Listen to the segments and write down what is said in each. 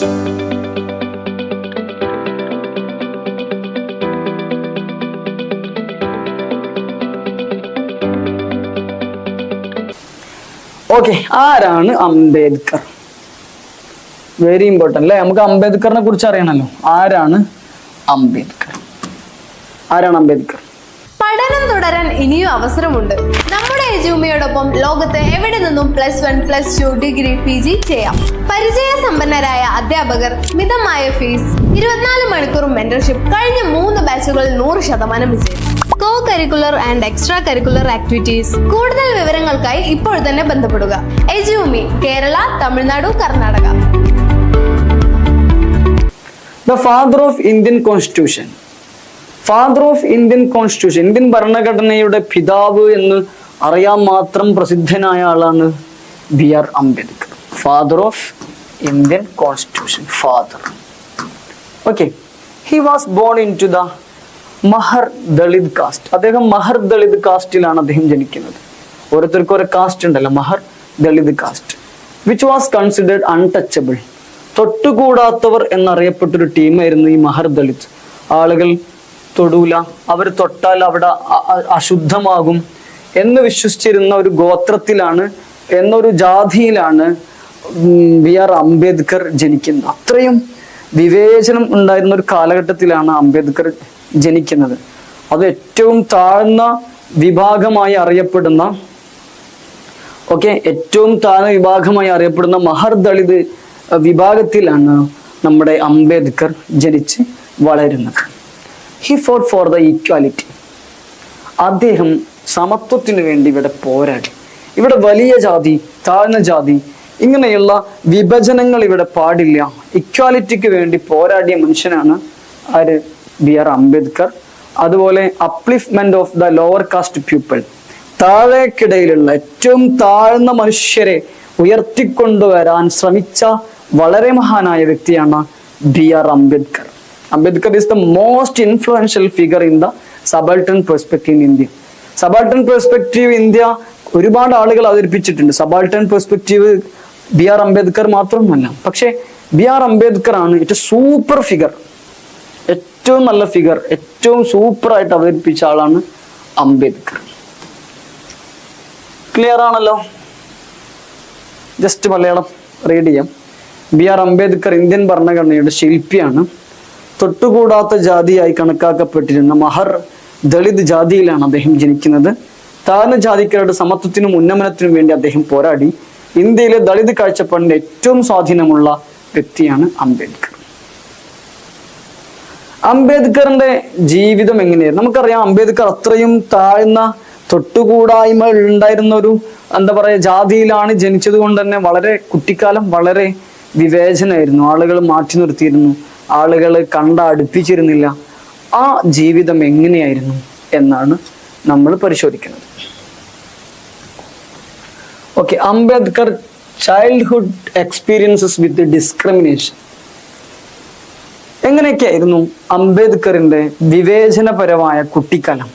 Okay ആരാണ് Ambedkar? Very important അല്ലേ? നമുക്ക് അംബേദ്കറിനെ കുറിച്ച് അറിയണമല്ലോ ആരാണ് അംബേദ്കർ? ആരാണ് അംബേദ്കർ? പഠനം തുടരാൻ ഇനിയും അവസരമുണ്ട്. എജുമിയോടൊപ്പം ലോകത്ത് എവിടെ നിന്നും plus one plus two degree P G ചെയ്യാം. പരിചയസമ്പന്നരായ അധ്യാപകർ മിതമായ ഫീസ് ഇരുപത്തിനാല് മണിക്കൂർ മെന്റർഷിപ്പ് കഴിഞ്ഞ മൂന്ന് ബാച്ചുകളിൽ നൂറ് ശതമാനം വിജയം. Co curricular and extra curricular activities കൂടുതൽ വിവരങ്ങൾക്കായി ഇപ്പോൾ തന്നെ ബന്ധപ്പെടുക. Edumi Kerala Tamil Nadu Karnataka. The father of Indian constitution father of Indian constitution Indian ഭരണഘടനയുടെ പിതാവ് എന്ന് അറിയാൻ മാത്രം പ്രസിദ്ധനായ ആളാണ് B R Ambedkar father of Indian constitution father okay he was born in to the Mahar Dalit caste അദ്ദേഹം മഹർ ദളിത് കാസ്റ്റിലാണ് അദ്ദേഹം ജനിക്കുന്നത്. ഓരോരുത്തർക്കും ഓരോ കാസ്റ്റ് ഉണ്ടല്ലോ Mahar Dalit caste which was considered untouchable തൊട്ടുകൂടാത്തവർ എന്നറിയപ്പെട്ടൊരു ടീമായിരുന്നു ഈ മഹർ ദളിത് ആളുകൾ തൊടൂല അവർ തൊട്ടാൽ അവിടെ അശുദ്ധമാകും. എന്ന് വിശ്വസിച്ചിരുന്ന ഒരു ഗോത്രത്തിലാണ് എന്നൊരു ജാതിയിലാണ് വി ആർ അംബേദ്കർ ജനിക്കുന്നത്. അത്രയും വിവേചനം ഉണ്ടായിരുന്ന ഒരു കാലഘട്ടത്തിലാണ് അംബേദ്കർ ജനിക്കുന്നത്. അത് ഏറ്റവും താഴ്ന്ന വിഭാഗമായി അറിയപ്പെടുന്ന ഓക്കെ ഏറ്റവും താഴ്ന്ന വിഭാഗമായി അറിയപ്പെടുന്ന മഹർ ദളിത് വിഭാഗത്തിലാണ് നമ്മുടെ അംബേദ്കർ ജനിച്ച് വളരുന്നത്. He for for the equality അദ്ദേഹം സമത്വത്തിന് വേണ്ടി ഇവിടെ പോരാടി. ഇവിടെ വലിയ ജാതി താഴ്ന്ന ജാതി ഇങ്ങനെയുള്ള വിഭജനങ്ങൾ ഇവിടെ പാടില്ല. ഇക്വാലിറ്റിക്ക് വേണ്ടി പോരാടിയ മനുഷ്യനാണ് ആര്? B R Ambedkar. അതുപോലെ upliftment of the lower caste people താഴേക്കിടയിലുള്ള ഏറ്റവും താഴ്ന്ന മനുഷ്യരെ ഉയർത്തിക്കൊണ്ടുവരാൻ ശ്രമിച്ച വളരെ മഹാനായ വ്യക്തിയാണ് B R Ambedkar. Ambedkar is the most influential figure in the subaltern perspective in India subaltern perspective India ഒരുപാട് ആളുകൾ അവതരിപ്പിച്ചിട്ടുണ്ട്. Subaltern perspective B R Ambedkar മാത്രമല്ല പക്ഷേ ബി ആർ അംബേദ്കർ ആണ് ഏറ്റവും സൂപ്പർ ഫിഗർ ഏറ്റവും നല്ല ഫിഗർ ഏറ്റവും സൂപ്പർ ആയിട്ട് അവതരിപ്പിച്ച ആളാണ് അംബേദ്കർ ക്ലിയർ ആണല്ലോ? ജസ്റ്റ് മലയാളം റീഡ് ചെയ്യാം. ബി ആർ അംബേദ്കർ ഇന്ത്യൻ ഭരണഘടനയുടെ ശില്പിയാണ്. തൊട്ടുകൂടാത്ത ജാതിയായി കണക്കാക്കപ്പെട്ടിരുന്ന മഹർ ദളിത് ജാതിയിലാണ് അദ്ദേഹം ജനിക്കുന്നത്. താഴ്ന്ന ജാതിക്കാരുടെ സമത്വത്തിനും ഉന്നമനത്തിനും വേണ്ടി അദ്ദേഹം പോരാടി. ഇന്ത്യയിലെ ദളിത് കാഴ്ചപ്പാടിന്റെ ഏറ്റവും സ്വാധീനമുള്ള വ്യക്തിയാണ് അംബേദ്കർ. അംബേദ്കറിന്റെ ജീവിതം എങ്ങനെയായിരുന്നു? നമുക്കറിയാം അംബേദ്കർ അത്രയും താഴ്ന്ന തൊട്ടുകൂടായ്മ ഉണ്ടായിരുന്ന ഒരു എന്താ പറയാ ജാതിയിലാണ് ജനിച്ചത് കൊണ്ട് തന്നെ വളരെ കുട്ടിക്കാലം വളരെ വിവേചനമായിരുന്നു ആളുകൾ മാറ്റി നിർത്തിയിരുന്നു. ആളുകൾ കണ്ട അടുപ്പിച്ചിരുന്നില്ല ആ ജീവിതം എങ്ങനെയായിരുന്നു എന്നാണ് നമ്മൾ പരിശോധിക്കുന്നത്. Okay Ambedkar childhood experiences with discrimination എങ്ങനെയൊക്കെയായിരുന്നു അംബേദ്കറിന്റെ വിവേചനപരമായ കുട്ടിക്കാലം?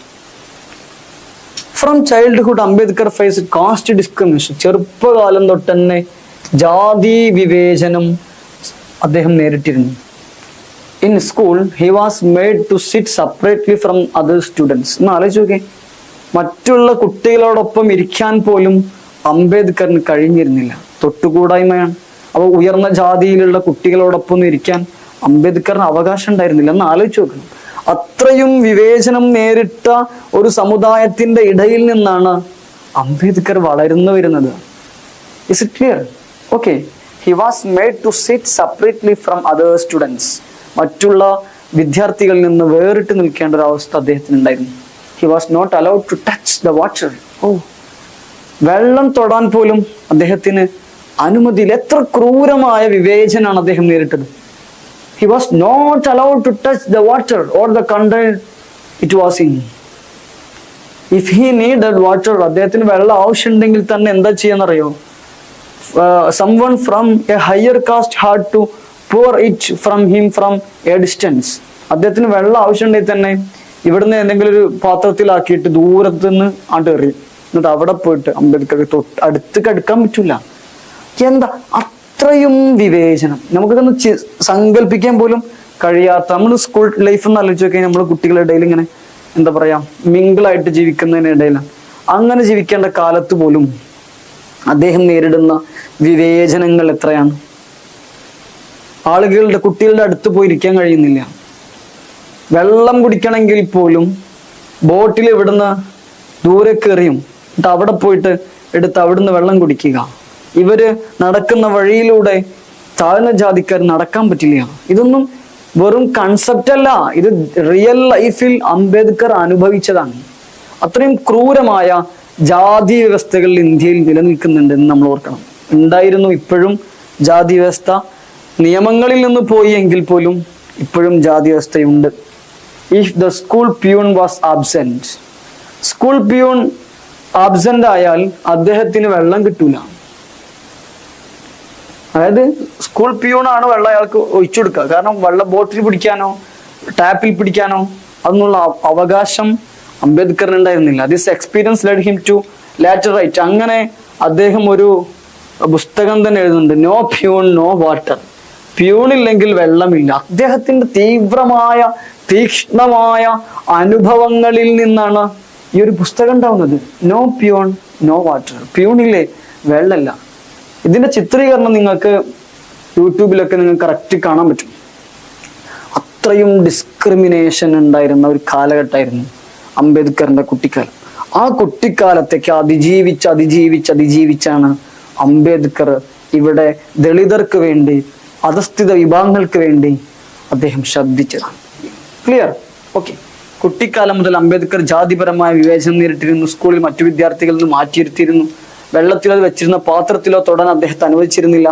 From childhood Ambedkar face caste discrimination ചെറുപ്പകാലം തൊട്ട് തന്നെ ജാതി വിവേചനം അദ്ദേഹം നേരിട്ടിരുന്നു. In school he was made to sit separately from other students എന്ന് ആലോചിച്ച് നോക്കേ മറ്റുള്ള കുട്ടികളോടൊപ്പം ഇരിക്കാൻ പോലും അംബേദ്കറിന് കഴിഞ്ഞിരുന്നില്ല. തൊട്ടുകൂടായ്മയാണ്. അപ്പോൾ ഉയർന്ന ജാതിയിലുള്ള കുട്ടികളോടൊപ്പം ഇരിക്കാൻ അംബേദ്കറിന് അവകാശം ഉണ്ടായിരുന്നില്ല. എന്ന് ആലോചിച്ച് നോക്കണം അത്രയും വിവേചനം നേരിട്ട ഒരു സമുദായത്തിന്റെ ഇടയിൽ നിന്നാണ് അംബേദ്കർ വളർന്നു വരുന്നത്. Is it clear okay he was made to sit separately from other students മറ്റുള്ള വിദ്യാർത്ഥികളിൽ നിന്ന് വേറിട്ട് നിൽക്കേണ്ട ഒരു അവസ്ഥ അദ്ദേഹത്തിന് ഉണ്ടായിരുന്നു. He was not allowed to touch the water oh. വെള്ളം തൊടാൻ പോലും അദ്ദേഹത്തിന് അനുമതിയിൽ എത്ര ക്രൂരമായ വിവേചനാണ് അദ്ദേഹം നേരിട്ടത്. He was not allowed to touch the water or the കണ്ട it was in if he need water അദ്ദേഹത്തിന് വെള്ളം ആവശ്യമുണ്ടെങ്കിൽ തന്നെ എന്താ ചെയ്യാന്നറിയോ? Someone from a higher caste had to pour it from him from a distance അദ്ദേഹത്തിന് വെള്ളം ആവശ്യമുണ്ടെങ്കിൽ തന്നെ ഇവിടുന്ന് എന്തെങ്കിലും ഒരു പാത്രത്തിലാക്കിയിട്ട് ദൂരത്ത് നിന്ന് ആണ്ട് എറിയും എന്നിട്ട് അവിടെ പോയിട്ട് അംബേദ്കർ തൊട്ട് അടുത്ത് കടുക്കാൻ പറ്റൂല. എന്താ അത്ര അത്രയും വിവേചനം? നമുക്കൊന്ന് ചി- സങ്കല്പിക്കാൻ പോലും കഴിയാത്ത നമ്മൾ സ്കൂൾ ലൈഫ് എന്ന് ആലോചിച്ച് നോക്കിയാൽ നമ്മൾ കുട്ടികളുടെ ഇടയിൽ ഇങ്ങനെ എന്താ പറയാ മിങ്കിളായിട്ട് ജീവിക്കുന്നതിനിടയിൽ അങ്ങനെ ജീവിക്കേണ്ട കാലത്ത് പോലും അദ്ദേഹം നേരിടുന്ന വിവേചനങ്ങൾ എത്രയാണ്? ആളുകളുടെ കുട്ടികളുടെ അടുത്ത് പോയി ഇരിക്കാൻ കഴിയുന്നില്ല. വെള്ളം കുടിക്കണമെങ്കിൽ പോലും ബോട്ടിൽ ഇവിടുന്ന് ദൂരെ കയറിയും എന്നിട്ട് അവിടെ പോയിട്ട് എടുത്ത് അവിടുന്ന് വെള്ളം കുടിക്കുക. ഇവർ നടക്കുന്ന വഴിയിലൂടെ താഴ്ന്ന ജാതിക്കാർ നടക്കാൻ പറ്റില്ല. ഇതൊന്നും വെറും കൺസെപ്റ്റ് അല്ല. ഇത് റിയൽ ലൈഫിൽ അംബേദ്കർ അനുഭവിച്ചതാണ്. അത്രയും ക്രൂരമായ ജാതി വ്യവസ്ഥകൾ ഇന്ത്യയിൽ നിലനിൽക്കുന്നുണ്ട് എന്ന് നമ്മൾ ഓർക്കണം. ഉണ്ടായിരുന്നു ഇപ്പോഴും ജാതി വ്യവസ്ഥ. നിയമങ്ങളിൽ നിന്ന് പോയി എങ്കിൽ പോലും ഇപ്പോഴും ജാതി വ്യവസ്ഥയുണ്ട് if the school peon was absent school peon absent ആയാൽ അദ്ദേഹത്തിന് വെള്ളം കിട്ടൂല. അതായത് സ്കൂൾ പ്യൂണാണ് വെള്ളം അയാൾക്ക് ഒഴിച്ചു കൊടുക്കുക. കാരണം വെള്ളം ബോട്ടിൽ പിടിക്കാനോ ടാപ്പിൽ പിടിക്കാനോ അതിനുള്ള അവ- അവകാശം അംബേദ്കറിന് ഉണ്ടായിരുന്നില്ല. This experience led him to later write അങ്ങനെ അദ്ദേഹം ഒരു പുസ്തകം തന്നെ എഴുതുന്നുണ്ട്. നോ പ്യൂൺ നോ വാട്ടർ പ്യൂണില്ലെങ്കിൽ വെള്ളമില്ല. അദ്ദേഹത്തിന്റെ തീവ്രമായ തീക്ഷ്ണമായ അനുഭവങ്ങളിൽ നിന്നാണ് ഈ ഒരു പുസ്തകം ഉണ്ടാവുന്നത്. നോ പ്യൂൺ നോ വാട്ടർ പ്യൂണില്ലേ വെള്ളമല്ല. ഇതിന്റെ ചിത്രീകരണം നിങ്ങൾക്ക് യൂട്യൂബിലൊക്കെ നിങ്ങൾക്ക് കറക്റ്റ് കാണാൻ പറ്റും. അത്രയും ഡിസ്ക്രിമിനേഷൻ ഉണ്ടായിരുന്ന ഒരു കാലഘട്ടമായിരുന്നു അംബേദ്കറിന്റെ കുട്ടിക്കാലം. ആ കുട്ടിക്കാലത്തേക്ക് അതിജീവിച്ച് അതിജീവിച്ച് അതിജീവിച്ചാണ് അംബേദ്കർ ഇവിടെ ദളിതർക്ക് വേണ്ടി അധസ്ഥിത വിഭാഗങ്ങൾക്ക് വേണ്ടി അദ്ദേഹം ശ്രദ്ധിച്ചതാണ്. ക്ലിയർ ഓക്കെ കുട്ടിക്കാലം മുതൽ അംബേദ്കർ ജാതിപരമായ വിവേചനം നേരിട്ടിരുന്നു. സ്കൂളിൽ മറ്റു വിദ്യാർത്ഥികളിൽ നിന്ന് മാറ്റിയിരുത്തിയിരുന്നു. വെള്ളത്തിലോ വെച്ചിരുന്ന പാത്രത്തിലോ തൊടാൻ അദ്ദേഹത്തെ അനുവദിച്ചിരുന്നില്ല.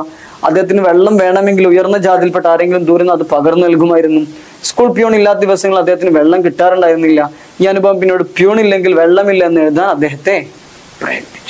അദ്ദേഹത്തിന് വെള്ളം വേണമെങ്കിൽ ഉയർന്ന ജാതിയിൽപ്പെട്ട ആരെങ്കിലും ദൂരം അത് പകർന്നു നൽകുമായിരുന്നു. സ്കൂൾ പ്യൂൺ ഇല്ലാത്ത ദിവസങ്ങളിൽ അദ്ദേഹത്തിന് വെള്ളം കിട്ടാറുണ്ടായിരുന്നില്ല. ഈ അനുഭവം പിന്നീട് പ്യൂൺ ഇല്ലെങ്കിൽ വെള്ളമില്ല എന്ന് എഴുതാൻ അദ്ദേഹത്തെ പ്രേരിപ്പിച്ചു